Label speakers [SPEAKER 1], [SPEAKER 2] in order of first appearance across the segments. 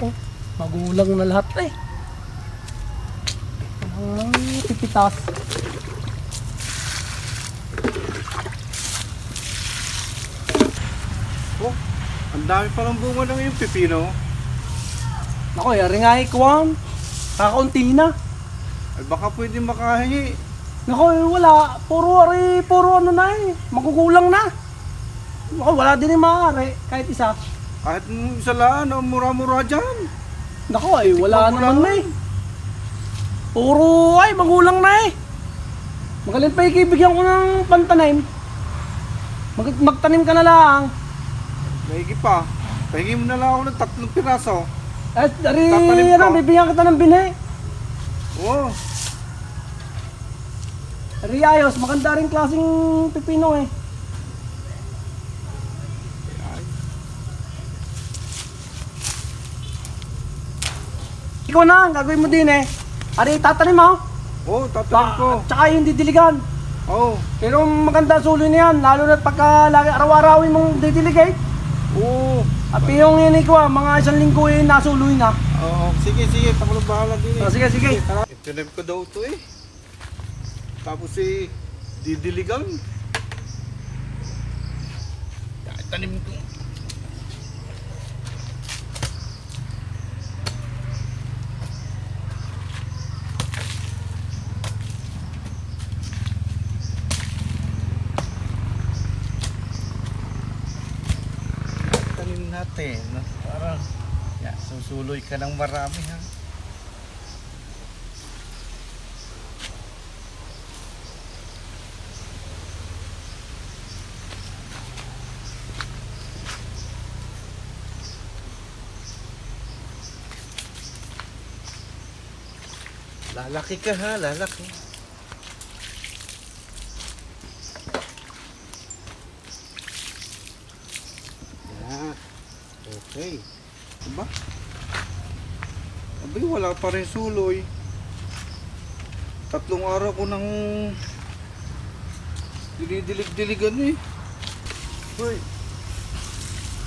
[SPEAKER 1] Oh, magulang na lahat eh. Ang pipitas.
[SPEAKER 2] Oh, ang dami palang bunga ng yung pipino.
[SPEAKER 1] Nako, yari nga eh, Kwan. Kakaunti na.
[SPEAKER 2] Ay baka pwede makahingi.
[SPEAKER 1] Nako, eh, wala. Puro, ari, puro ano na eh. Magugulang na. Nako, wala din yung maaari. Kahit isa.
[SPEAKER 2] Kahit mm, isa lang, ang mura-mura dyan.
[SPEAKER 1] Nako, ay wala naman na eh. Puro, ay, magulang na eh. Magaling pa ikibigyan ko ng pantanim. Mag magtanim ka na lang.
[SPEAKER 2] Mahigi pa. Pahingi mo na lang ako ng tatlong piraso.
[SPEAKER 1] At ari,
[SPEAKER 2] Tatanim
[SPEAKER 1] ano, bibigyan kita ng binhi.
[SPEAKER 2] Oo.
[SPEAKER 1] Ari, ayos, maganda rin klaseng pipino eh. Ikaw na, ang gagawin mo din eh. Ari, tatanim mo.
[SPEAKER 2] Oo, tatanim ko.
[SPEAKER 1] Pa, tsaka yung didiligan.
[SPEAKER 2] Oo.
[SPEAKER 1] Pero maganda suloy na yan, lalo na pagka lagi araw-arawin mong didiligate.
[SPEAKER 2] Oo.
[SPEAKER 1] At yung yun ikaw, mga isang linggo eh, nasuloy na.
[SPEAKER 2] Oo. Sige, sige. Ako na bahala din eh.
[SPEAKER 1] Oh, sige, sige.
[SPEAKER 2] Itinim ko daw ito eh. Tapos eh, didiligan. Tanim ko. Natin. no? Para ya, susuloy ka ng marami ha. Lalaki ka ha, lalaki. Yan. Okay. Diba? Abay, wala pa rin suloy. Tatlong araw ko nang dinidilig-diligan eh. Hoy,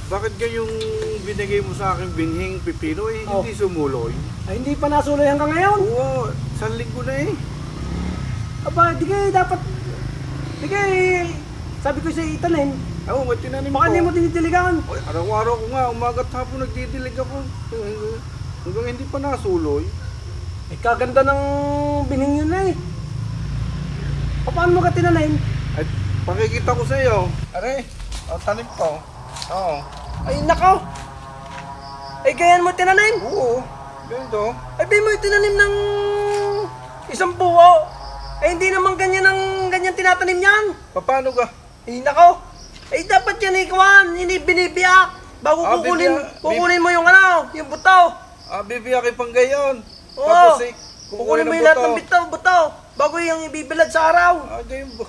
[SPEAKER 2] bakit ganyong binigay mo sa akin binhing pipino eh,
[SPEAKER 1] Oh.
[SPEAKER 2] hindi sumuloy?
[SPEAKER 1] Ay, hindi pa nasuloy hanggang ngayon.
[SPEAKER 2] Oo, isang linggo na eh.
[SPEAKER 1] Aba, di kayo dapat, di kayo, sabi ko sa itanim,
[SPEAKER 2] Oo, may tinanim
[SPEAKER 1] baka
[SPEAKER 2] ko.
[SPEAKER 1] hindi mo dinidiligan.
[SPEAKER 2] Oy, araw-araw ko nga, umagat hapon nagdidilig ako. Hanggang hindi pa nasuloy.
[SPEAKER 1] Eh, kaganda ng bining yun eh. O, paano mo ka tinanim?
[SPEAKER 2] Ay, pakikita ko sa iyo. Are, ang tanim ko. Oo.
[SPEAKER 1] Ay, nako! Ay, ganyan mo tinanim?
[SPEAKER 2] Oo, ganito.
[SPEAKER 1] Ay, di mo tinanim ng isang buo. Ay, hindi naman ganyan ang ganyan tinatanim yan.
[SPEAKER 2] Paano ka?
[SPEAKER 1] Ay, nako! Ay, dapat yan ikawan, hindi binibiyak. Bago
[SPEAKER 2] Ah,
[SPEAKER 1] kukunin,
[SPEAKER 2] bibiyak-
[SPEAKER 1] kukunin mo yung ano, yung buto.
[SPEAKER 2] Ah, bibiyakin pang gayon.
[SPEAKER 1] Oo.
[SPEAKER 2] Tapos eh,
[SPEAKER 1] Kukunin mo yung lahat ng bitaw, buto. Bago yung ibibilad sa araw.
[SPEAKER 2] Ah, gayon ba?